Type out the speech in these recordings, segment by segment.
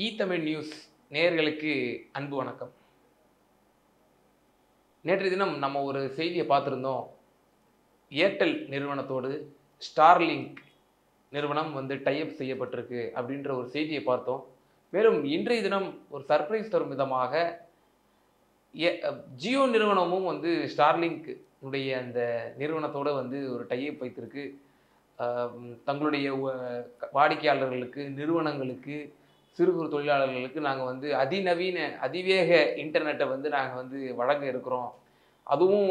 இ Tamil news நேயர்களுக்கு அன்பு வணக்கம். நேற்றைய தினம் நம்ம ஒரு செய்தியை பார்த்துருந்தோம். ஏர்டெல் நிறுவனத்தோடு ஸ்டார்லிங்க் நிறுவனம் வந்து டைப் செய்யப்பட்டிருக்கு அப்படின்ற ஒரு செய்தியை பார்த்தோம். மேலும் இன்றைய தினம் ஒரு சர்ப்ரைஸ் தரும் விதமாக ஏ- ஜியோ நிறுவனமும் வந்து ஸ்டார்லிங்க் உடைய அந்த நிறுவனத்தோடு வந்து ஒரு டைப் வைத்திருக்கு. தங்களுடைய வாடிக்கையாளர்களுக்கு நிறுவனங்களுக்கு சிறு குறு தொழிலாளர்களுக்கு நாங்கள் வந்து அதிநவீன அதிவேக இன்டர்நெட்டை வந்து நாங்கள் வந்து வழங்க இருக்கிறோம். அதுவும்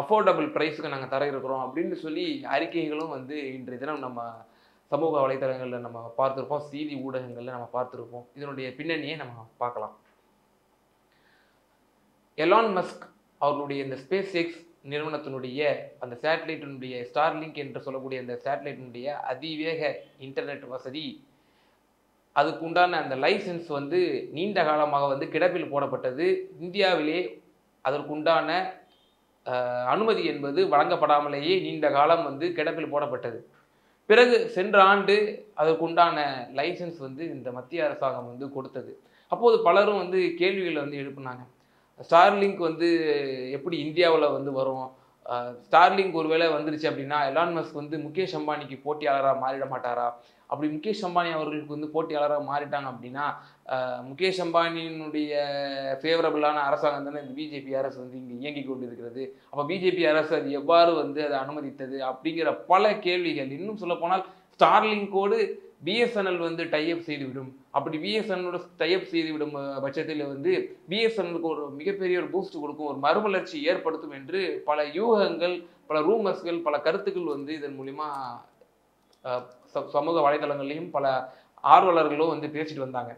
அஃபோர்டபுள் ப்ரைஸுக்கு நாங்கள் தர இருக்கிறோம் அப்படின்னு சொல்லி அறிக்கைகளும் வந்து இன்றைய தினம் நம்ம சமூக வலைத்தளங்களில் நம்ம பார்த்துருப்போம். செய்தி ஊடகங்களில் நம்ம பார்த்துருப்போம். இதனுடைய பின்னணியை நம்ம பார்க்கலாம். எலான் மஸ்க் அவர்களுடைய இந்த ஸ்பேஸ் எக்ஸ் நிறுவனத்தினுடைய அந்த சேட்டலைட்டினுடைய ஸ்டார்லிங்க் என்று சொல்லக்கூடிய அந்த சேட்டலைட்டினுடைய அதிவேக இன்டர்நெட் வசதி அதுக்கு உண்டான அந்த லைசன்ஸ் வந்து நீண்ட காலமாக வந்து கிடப்பில் போடப்பட்டது. இந்தியாவிலே அதற்குண்டான அனுமதி என்பது வழங்கப்படாமலேயே நீண்ட காலம் வந்து கிடப்பில் போடப்பட்டது. பிறகு சென்ற ஆண்டு அதற்குண்டான லைசன்ஸ் வந்து இந்த மத்திய அரசாங்கம் வந்து கொடுத்தது. அப்போது பலரும் வந்து கேள்விகளை வந்து எழுப்புனாங்க. ஸ்டார்லிங்க் வந்து எப்படி இந்தியாவில் வந்து வரும்? ஸ்டார்லிங்க் ஒருவேளை வந்துருச்சு அப்படின்னா எலான் மஸ்க் வந்து முகேஷ் அம்பானிக்கு போட்டியாளராக மாறிட மாட்டாரா? அப்படி முகேஷ் அம்பானி அவர்களுக்கு வந்து போட்டியாளராக மாறிட்டாங்க அப்படின்னா முகேஷ் அம்பானியினுடைய ஃபேவரபிளான அரசாங்கம் தானே இந்த பிஜேபி அரசு வந்து இங்கே இயங்கி கொண்டு இருக்கிறது அப்போ பிஜேபி அரசு அது எவ்வாறு வந்து அதை அனுமதித்தது அப்படிங்கிற பல கேள்விகள். இன்னும் சொல்லப்போனால் ஸ்டார்லிங்கோடு பிஎஸ்என்எல் வந்து டைப் செய்துவிடும். அப்படி பிஎஸ்என்எலோட டைப் செய்துவிடும் விடும் பட்சத்தில் வந்து பிஎஸ்என்எலுக்கு ஒரு மிகப்பெரிய ஒரு பூஸ்ட் கொடுக்கும் ஒரு மறுமலர்ச்சி ஏற்படுத்தும் என்று பல யூகங்கள் பல ரூமர்ஸ்கள் பல கருத்துக்கள் வந்து இதன் மூலிமா சமூக வலைதளங்கள்லையும் பல ஆர்வலர்களும் வந்து பேசிட்டு வந்தாங்க.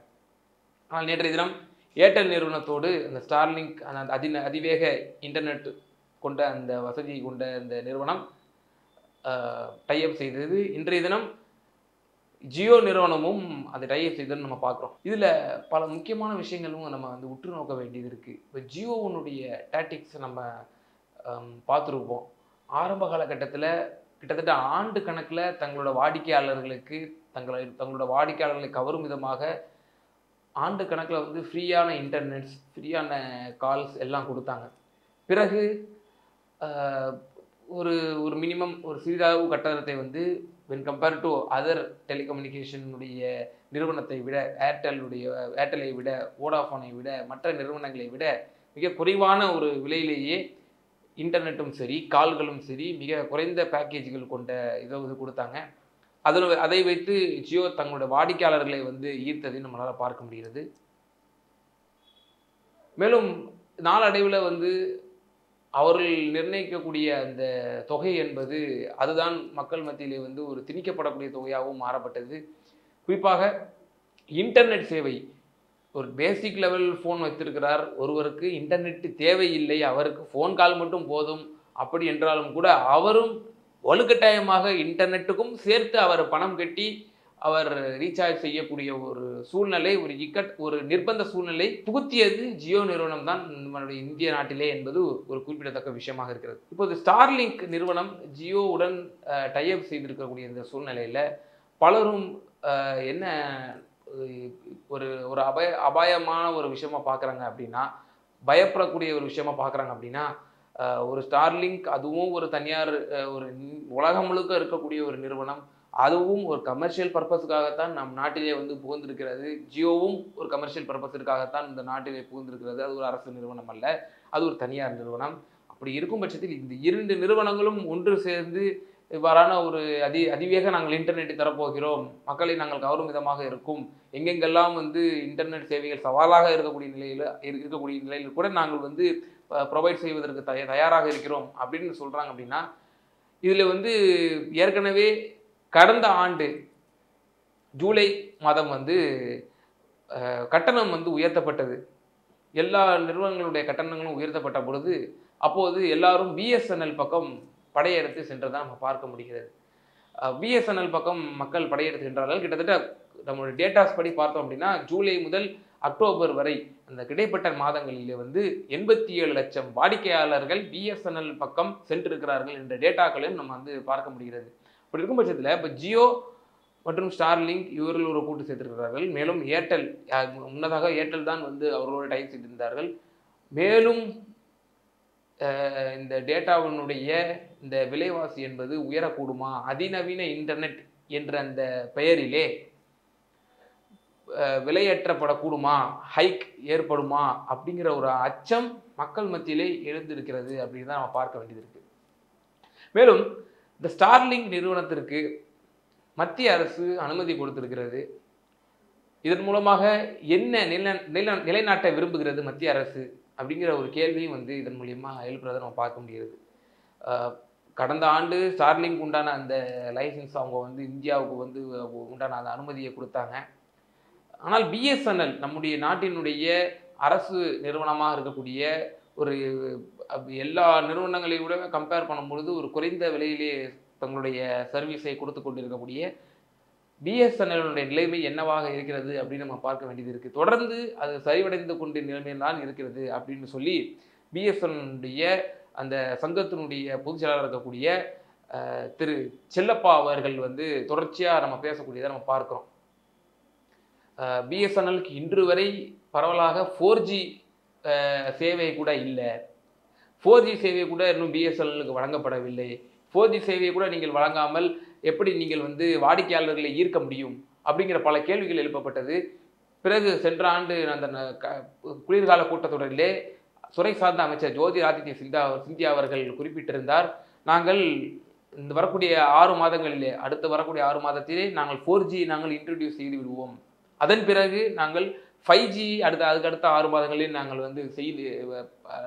ஆனால் நேற்றைய தினம் ஏர்டெல் நிறுவனத்தோடு அந்த ஸ்டார்லிங்க் அந்த அதி அதிவேக இன்டர்நெட் கொண்ட அந்த வசதி கொண்ட அந்த நிறுவனம் டைப் செய்தது. இன்றைய தினம் ஜியோ நிறுவனமும் அதை டைப் செய்ததுன்னு நம்ம பார்க்குறோம். இதில் பல முக்கியமான விஷயங்களும் நம்ம வந்து உற்று நோக்க வேண்டியது இருக்குது இப்போ ஜியோவுனுடைய டேட்டிக்ஸ் நம்ம பார்த்துருப்போம். ஆரம்ப காலகட்டத்தில் கிட்டத்தட்ட ஆண்டு கணக்கில் தங்களோட வாடிக்கையாளர்களுக்கு தங்களை தங்களோட வாடிக்கையாளர்களை கவரும் விதமாக ஆண்டு கணக்கில் வந்து ஃப்ரீயான இன்டர்நெட்ஸ் ஃப்ரீயான கால்ஸ் எல்லாம் கொடுத்தாங்க. பிறகு ஒரு ஒரு மினிமம் ஒரு சிறிதளவு கட்டணத்தை வந்து வென் கம்பேர் டு அதர் டெலிகம்யூனிகேஷனுடைய நிறுவனத்தை விட ஏர்டெல்லுடைய ஏர்டெலை விட வோடாஃபோனை விட மற்ற நிறுவனங்களை விட மிக குறைவான ஒரு விலையிலேயே இன்டர்நெட்டும் சரி கால்களும் சரி மிக குறைந்த பேக்கேஜ்கள் கொண்ட இதை வந்து கொடுத்தாங்க. அதில் அதை வைத்து ஜியோ தங்களோட வாடிக்கையாளர்களை வந்து ஈர்த்ததை நம்மளால் பார்க்க முடிகிறது. மேலும் நாளடைவில் வந்து அவர்கள் நிர்ணயிக்கக்கூடிய அந்த தொகை என்பது அதுதான் மக்கள் மத்தியிலே வந்து ஒரு திணிக்கப்படக்கூடிய தொகையாகவும் மாறப்பட்டது. குறிப்பாக இன்டர்நெட் சேவை ஒரு பேசிக் லெவல் ஃபோன் வைத்திருக்கிறார் ஒருவருக்கு இன்டர்நெட் தேவையில்லை அவருக்கு ஃபோன் கால் மட்டும் போதும் அப்படி என்றாலும் கூட அவரும் வலுக்கட்டாயமாக இன்டர்நெட்டுக்கும் சேர்த்து அவர் பணம் கட்டி அவர் ரீசார்ஜ் செய்யக்கூடிய ஒரு சூழ்நிலை ஒரு இக்கட் ஒரு நிர்பந்த சூழ்நிலை புகுத்தியது ஜியோ நிறுவனம் தான் நம்மளுடைய இந்திய நாட்டிலே என்பது ஒரு குறிப்பிடத்தக்க விஷயமாக இருக்கிறது. இப்போது ஸ்டார்லிங்க் நிறுவனம் ஜியோவுடன் டைப் செய்திருக்கக்கூடிய இந்த சூழ்நிலையில் பலரும் என்ன ஒரு ஒரு அபாய அபாயமான ஒரு விஷயமா பார்க்குறாங்க அப்படின்னா பயப்படக்கூடிய ஒரு விஷயமா பார்க்குறாங்க அப்படின்னா ஒரு ஸ்டார்லிங்க் அதுவும் ஒரு தனியார் ஒரு உலகம் முழுக்க இருக்கக்கூடிய ஒரு நிறுவனம் அதுவும் ஒரு கமர்ஷியல் பர்பஸுக்காகத்தான் நம் நாட்டிலே வந்து புகுந்திருக்கிறது. ஜியோவும் ஒரு கமர்ஷியல் பர்பஸிற்காகத்தான் இந்த நாட்டிலே புகுந்திருக்கிறது. அது ஒரு அரசு நிறுவனம் அல்ல. அது ஒரு தனியார் நிறுவனம். அப்படி இருக்கும் பட்சத்தில் இந்த இரண்டு நிறுவனங்களும் ஒன்று சேர்ந்து இவ்வாறான ஒரு அதி அதிவேக நாங்கள் இன்டர்நெட் தரப்போகிறோம். மக்களை நாங்கள் கவரும் விதமாக இருக்கும். எங்கெங்கெல்லாம் வந்து இன்டர்நெட் சேவைகள் சவாலாக இருக்கக்கூடிய நிலையில் இருக்கக்கூடிய நிலையில் கூட நாங்கள் வந்து ப்ரொவைட் செய்வதற்கு தய தயாராக இருக்கிறோம் அப்படின்னு சொல்கிறாங்க அப்படின்னா இதில் வந்து ஏற்கனவே கடந்த ஆண்டு ஜூலை மாதம் வந்து கட்டணம் வந்து உயர்த்தப்பட்டது. எல்லா நிறுவனங்களுடைய கட்டணங்களும் உயர்த்தப்பட்ட பொழுது அப்போது எல்லாரும் பிஎஸ்என்எல் பக்கம் படையெடுத்து சென்றதை நம்ம பார்க்க முடிகிறது. பிஎஸ்என்எல் பக்கம் மக்கள் படையெடுத்து சென்றார்கள். கிட்டத்தட்ட நம்மளுடைய டேட்டாஸ் படி பார்த்தோம் அப்படின்னா ஜூலை முதல் அக்டோபர் வரை அந்த கிடைப்பட்ட மாதங்களிலே வந்து எண்பத்தி ஏழு லட்சம் வாடிக்கையாளர்கள் பிஎஸ்என்எல் பக்கம் சென்றிருக்கிறார்கள் என்ற டேட்டாக்களையும் நம்ம வந்து பார்க்க முடிகிறது. அப்படி இருக்கும் பட்சத்தில் இப்போ ஜியோ மற்றும் ஸ்டார்லிங்க் இவர்கள் ஒரு கூட்டு சேர்த்திருக்கிறார்கள். மேலும் ஏர்டெல் முன்னதாக ஏர்டெல் தான் வந்து அவர்களோட டைப் செய்திருந்தார்கள் மேலும் இந்த டேட்டாவினுடைய இந்த விலைவாசி என்பது உயரக்கூடுமா? அதிநவீன இன்டர்நெட் என்ற அந்த பெயரிலே விலையேற்றப்படக்கூடுமா? ஹைக் ஏற்படுமா? அப்படிங்கிற ஒரு அச்சம் மக்கள் மத்தியிலே எழுந்திருக்கிறது அப்படின்னு தான் நம்ம பார்க்க வேண்டியது இருக்குது மேலும் இந்த ஸ்டார்லிங்க் நிறுவனத்திற்கு மத்திய அரசு அனுமதி கொடுத்திருக்கிறது. இதன் மூலமாக என்ன நில நில நிலைநாட்ட விரும்புகிறது மத்திய அரசு அப்படிங்கிற ஒரு கேள்வியும் வந்து இதன் மூலயமா எழுப்புறதை நம்ம பார்க்க முடிகிறது. கடந்த ஆண்டு ஸ்டார்லிங்க் உண்டான அந்த லைசன்ஸ் அவங்க வந்து இந்தியாவுக்கு வந்து உண்டான அந்த அனுமதியை கொடுத்தாங்க. ஆனால் பிஎஸ்என்எல் நம்முடைய நாட்டினுடைய அரசு நிறுவனமாக இருக்கக்கூடிய ஒரு எல்லா நிறுவனங்களையும் விட கம்பேர் பண்ணும்பொழுது ஒரு குறைந்த விலையிலே தங்களுடைய சர்வீஸை கொடுத்து கொண்டிருக்கக்கூடிய பிஎஸ்என்எல்னுடைய நிலைமை என்னவாக இருக்கிறது அப்படின்னு நம்ம பார்க்க வேண்டியது இருக்குது தொடர்ந்து அது சரிவடைந்து கொண்ட நிலைமையில் தான் இருக்கிறது அப்படின்னு சொல்லி பிஎஸ்என்னுடைய அந்த சங்கத்தினுடைய பொதுச் செயலாளர் இருக்கக்கூடிய திரு செல்லப்பா அவர்கள் வந்து தொடர்ச்சியாக நம்ம பேசக்கூடியதை நம்ம பார்க்குறோம். பிஎஸ்என்எல்க்கு இன்று வரை பரவலாக ஃபோர் ஜி சேவை கூட இல்லை. ஃபோர் ஜி சேவை கூட இன்னும் பிஎஸ்என்எல்லுக்கு வழங்கப்படவில்லை. ஃபோர் ஜி சேவையை கூட நீங்கள் வழங்காமல் எப்படி நீங்கள் வந்து வாடிக்கையாளர்களை ஈர்க்க முடியும் அப்படிங்கிற பல கேள்விகள் எழுப்பப்பட்டது. பிறகு சென்ற ஆண்டு அந்த க- குளிர்கால கூட்டத்தொடரிலே துறை சார்ந்த அமைச்சர் ஜோதி ஆதித்ய சிந்தா சிந்தியா அவர்கள் குறிப்பிட்டிருந்தார். நாங்கள் இந்த வரக்கூடிய ஆறு மாதங்களிலே அடுத்து வரக்கூடிய ஆறு மாதத்திலே நாங்கள் ஃபோர் ஜி நாங்கள் இன்ட்ரடியூஸ் செய்து விடுவோம். அதன் பிறகு நாங்கள் ஃபைவ் ஜி அடுத்த அதுக்கு அடுத்த ஆறு மாதங்களில் நாங்கள் வந்து செய்து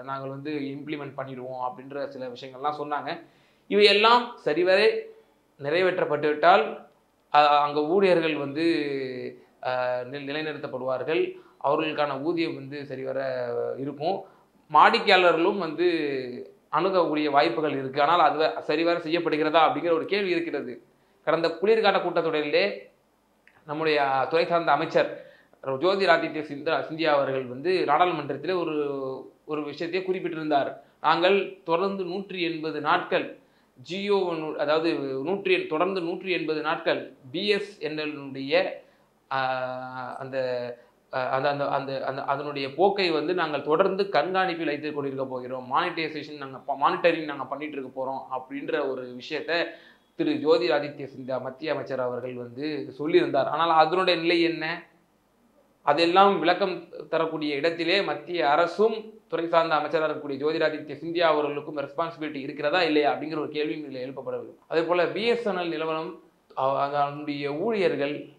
நாங்கள் வந்து இம்ப்ளிமெண்ட் பண்ணிடுவோம் அப்படின்ற சில விஷயங்கள்லாம் சொன்னாங்க. இவையெல்லாம் சரிவரை நிறைவேற்றப்பட்டுவிட்டால் அங்கே ஊழியர்கள் வந்து நிலைநிறுத்தப்படுவார்கள். அவர்களுக்கான ஊதியம் வந்து சரிவர இருக்கும். வாடிக்கையாளர்களும் வந்து அணுகக்கூடிய வாய்ப்புகள் இருக்குது ஆனால் அது சரிவர செய்யப்படுகிறதா அப்படிங்கிற ஒரு கேள்வி இருக்கிறது. கடந்த குளிர்கால கூட்டத்தொடரிலே நம்முடைய துறை சார்ந்த அமைச்சர் ஜோதிராதித்ய சிந்தா சிந்தியா அவர்கள் வந்து நாடாளுமன்றத்தில் ஒரு ஒரு விஷயத்தை குறிப்பிட்டிருந்தார். நாங்கள் தொடர்ந்து நூற்றி எண்பது நாட்கள் ஜியோ அதாவது நூற்றி தொடர்ந்து நூற்றி எண்பது நாட்கள் பிஎஸ்என்எல்னுடைய அந்த அந்த அந்த அந்த அந்த அதனுடைய போக்கை வந்து நாங்கள் தொடர்ந்து கண்காணிப்பில் வைத்துக் கொண்டிருக்க போகிறோம். மானிட்டைசேஷன் நாங்கள் மானிட்டரிங் நாங்கள் பண்ணிட்டு இருக்க போகிறோம் அப்படின்ற ஒரு விஷயத்த திரு ஜோதிராதித்ய சிந்தியா மத்திய அமைச்சர் அவர்கள் வந்து சொல்லியிருந்தார். ஆனால் அதனுடைய நிலை என்ன? அதெல்லாம் விளக்கம் தரக்கூடிய இடத்திலே மத்திய அரசும் துறை சார்ந்த அமைச்சராக இருக்கக்கூடிய ஜோதிராதித்ய சிந்தியா அவர்களுக்கும் ரெஸ்பான்சிபிலிட்டி இருக்கிறதா இல்லையா அப்படிங்கிற ஒரு கேள்வியும் இதில் எழுப்பப்படவில்லை. அதே போல் பிஎஸ்என்எல் நிறுவனம் அதனுடைய ஊழியர்கள்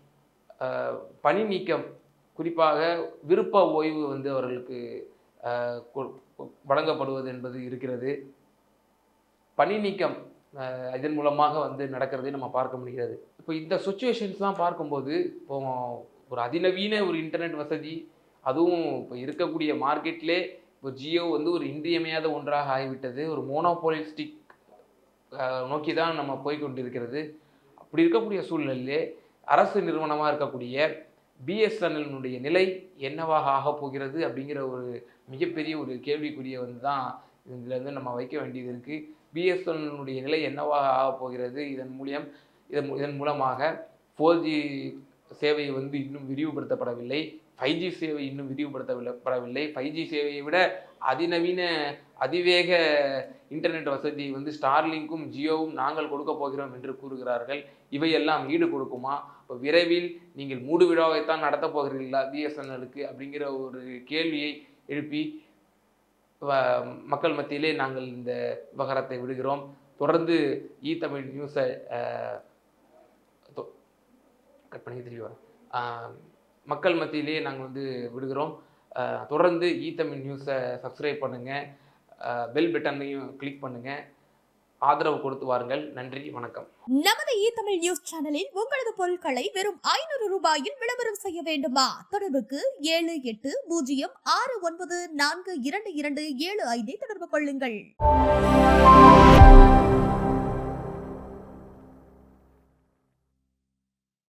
பணி நீக்கம் குறிப்பாக விருப்ப ஓய்வு வந்து அவர்களுக்கு கொ- வழங்கப்படுவது என்பது இருக்கிறது. பணி நீக்கம் இதன் மூலமாக வந்து நடக்கிறதை நம்ம பார்க்க முடிகிறது. இப்போ இந்த சுச்சுவேஷன்ஸ்லாம் பார்க்கும்போது இப்போ ஒரு அதிநவீன ஒரு இன்டர்நெட் வசதி அதுவும் இப்போ இருக்கக்கூடிய மார்க்கெட்லே இப்போ ஜியோ வந்து ஒரு இன்றியமையாத ஒன்றாக ஆகிவிட்டது. ஒரு மோனோபோலிஸ்டிக் நோக்கி தான் நம்ம போய்கொண்டிருக்கிறது அப்படி இருக்கக்கூடிய சூழ்நிலையிலே அரசு நிறுவனமாக இருக்கக்கூடிய பிஎஸ்என்எல்னுடைய நிலை என்னவாக ஆகப் போகிறது அப்படிங்கிற ஒரு மிகப்பெரிய ஒரு கேள்விக்குரிய வந்து தான் இதில் வந்து நம்ம வைக்க வேண்டியது இருக்குது பிஎஸ்என்எல்னுடைய நிலை என்னவாக ஆகப் போகிறது? இதன் மூலியம் இதன் இதன் மூலமாக ஃபோர் ஜி சேவை வந்து இன்னும் விரிவுபடுத்தப்படவில்லை. ஃபைவ் ஜி சேவை இன்னும் விரிவுபடுத்தப்படவில்லை ஃபைவ் ஜி சேவையை விட அதிநவீன அதிவேக இன்டர்நெட் வசதி வந்து ஸ்டார்லிங்க்கும் ஜியோவும் நாங்கள் கொடுக்க போகிறோம் என்று கூறுகிறார்கள். இவையெல்லாம் ஈடு கொடுக்குமா இப்போ விரைவில் நீங்கள் மூடு விழாவைத்தான் நடத்தப் போகிறீர்களா பிஎஸ்என்எலுக்கு அப்படிங்கிற ஒரு கேள்வியை எழுப்பி வ- மக்கள் மத்தியிலே நாங்கள் இந்த விவகாரத்தை விடுகிறோம். தொடர்ந்து இ தமிழ் நியூஸை கட் பண்ணி திரும்பி மக்கள் மத்தியிலே நாங்கள் வந்து விடுகிறோம். தொடர்ந்து இ தமிழ் நியூஸை சப்ஸ்கிரைப் பண்ணுங்கள் பெல் பட்டனையும் கிளிக் பண்ணுங்கள் ஆதரவு கொடுத்து வாருங்கள். நன்றி வணக்கம். நமது இ தமிழ் நியூஸ் சேனலில் உங்களது பொருட்களை வெறும் ஐநூறு ரூபாயில் விளம்பரம் செய்ய வேண்டுமா? தொடர்புக்கு ஏழு எட்டு பூஜ்ஜியம் ஆறு ஒன்பது நான்கு இரண்டு இரண்டு ஏழு ஐந்தை தொடர்பு கொள்ளுங்கள்.